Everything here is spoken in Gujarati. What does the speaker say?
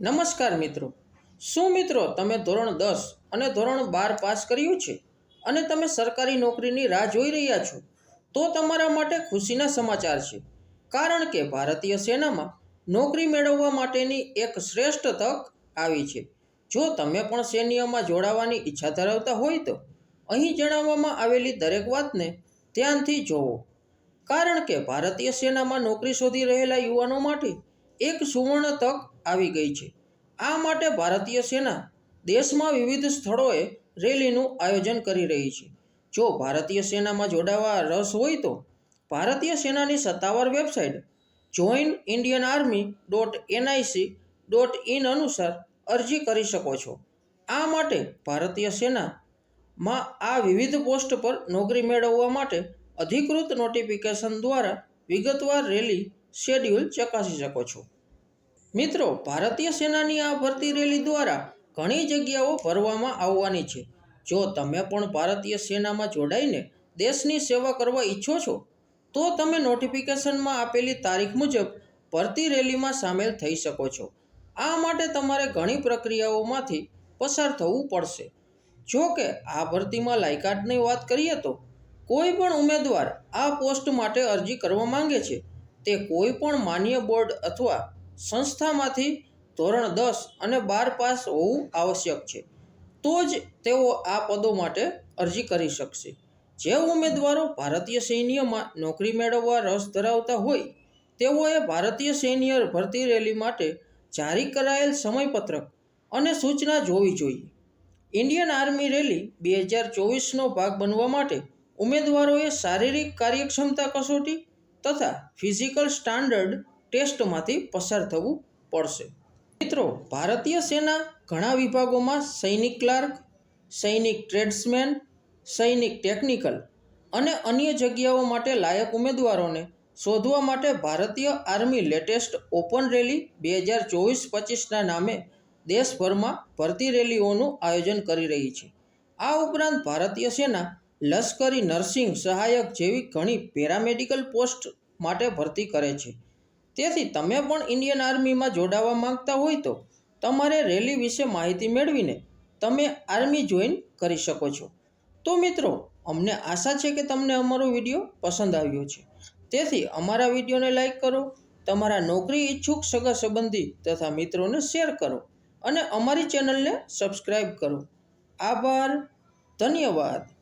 નમસ્કાર મિત્રો. શું મિત્રો તમે ધોરણ દસ અને ધોરણ બાર પાસ કર્યું છે અને તમે સરકારી નોકરીની રાહ જોઈ રહ્યા છો? તો તમારા માટે ખુશીના સમાચાર છે. કારણ કે ભારતીય સેનામાં નોકરી મેળવવા માટેની એક શ્રેષ્ઠ તક આવી છે. જો તમે પણ સૈન્યમાં જોડાવાની ઈચ્છા ધરાવતા હોય તો અહીં જણાવવામાં આવેલી દરેક વાતને ધ્યાનથી જોવો. કારણ કે ભારતીય સેનામાં નોકરી શોધી રહેલા યુવાનો માટે એક સુવર્ણ તક આવી ગઈ છે. આ માટે ભારતીય સેના દેશમાં વિવિધ સ્થળોએ રેલીનું આયોજન કરી રહી છે. જો ભારતીય સેનામાં જોડાવા રસ હોય તો ભારતીય સેનાની સત્તાવાર website join Indian army dot NIC dot in અનુસાર અરજી કરી શકો છો. આ માટે ભારતીય સેનામાં આ વિવિધ પોસ્ટ પર નોકરી મેળવવા માટે અધિકૃત નોટિફિકેશન દ્વારા વિગતવાર રેલી શેડ્યુલ ચકાસી શકો છો. મિત્રો, ભારતીય સેનાની આ ભરતી રેલી દ્વારા ઘણી જગ્યાઓ ભરવામાં આવવાની છે. જો તમે પણ ભારતીય સેનામાં જોડાઈને દેશની સેવા કરવા ઈચ્છો છો, તો તમે નોટિફિકેશનમાં આપેલી તારીખ મુજબ ભરતી રેલીમાં સામેલ થઈ શકો છો. આ માટે તમારે ઘણી પ્રક્રિયાઓમાંથી પસાર થવું પડશે. જો કે, આ ભરતીમાં લાયકાતની વાત કરીએ તો કોઈ પણ ઉમેદવાર આ પોસ્ટ માટે અરજી કરવા માંગે છે. તે કોઈપણ માન્ય બોર્ડ અથવા સંસ્થામાંથી ધોરણ દસ અને બાર પાસ હોવું આવશ્યક છે. તો જ તેઓ આ પદો માટે અરજી કરી શકશે. જે ઉમેદવારો ભારતીય સૈન્યમાં નોકરી મેળવવા રસ ધરાવતા હોય, તેઓએ ભારતીય સૈન્ય ભરતી રેલી માટે જારી કરાયેલ સમયપત્રક અને સૂચના જોવી જોઈએ. ઇન્ડિયન આર્મી રેલી બે હજાર ચોવીસનો ભાગ બનવા માટે ઉમેદવારોએ શારીરિક કાર્યક્ષમતા કસોટી તથા ફિઝિકલ સ્ટાન્ડર્ડ ટેસ્ટમાંથી પસાર થવું પડશે. મિત્રો, ભારતીય સેના ઘણા વિભાગોમાં સૈનિક ક્લાર્ક, સૈનિક ટ્રેડ્સમેન, સૈનિક ટેકનિકલ અને અન્ય જગ્યાઓ માટે લાયક ઉમેદવારોને શોધવા માટે ભારતીય આર્મી લેટેસ્ટ ઓપન રેલી બે હજાર ચોવીસ પચીસના નામે દેશભરમાં ભરતી રેલીઓનું આયોજન કરી રહી છે. આ ઉપરાંત ભારતીય સેના લશ્કરી નર્સિંગ સહાયક જેવી ઘણી પેરામેડિકલ પોસ્ટ માટે ભરતી કરે છે. તેથી તમે પણ ઇન્ડિયન આર્મીમાં જોડાવા માંગતા હોય તો તમારે રેલી વિશે માહિતી મેળવીને તમે આર્મી જોઈન કરી શકો છો. તો મિત્રો, અમને આશા છે કે તમને અમારો વીડિયો પસંદ આવ્યો છે. તેથી અમારા વિડીયોને લાઈક કરો, તમારા નોકરી ઈચ્છુક સગા સંબંધી તથા મિત્રોને શેર કરો અને અમારી ચેનલને સબસ્ક્રાઈબ કરો. આભાર, ધન્યવાદ.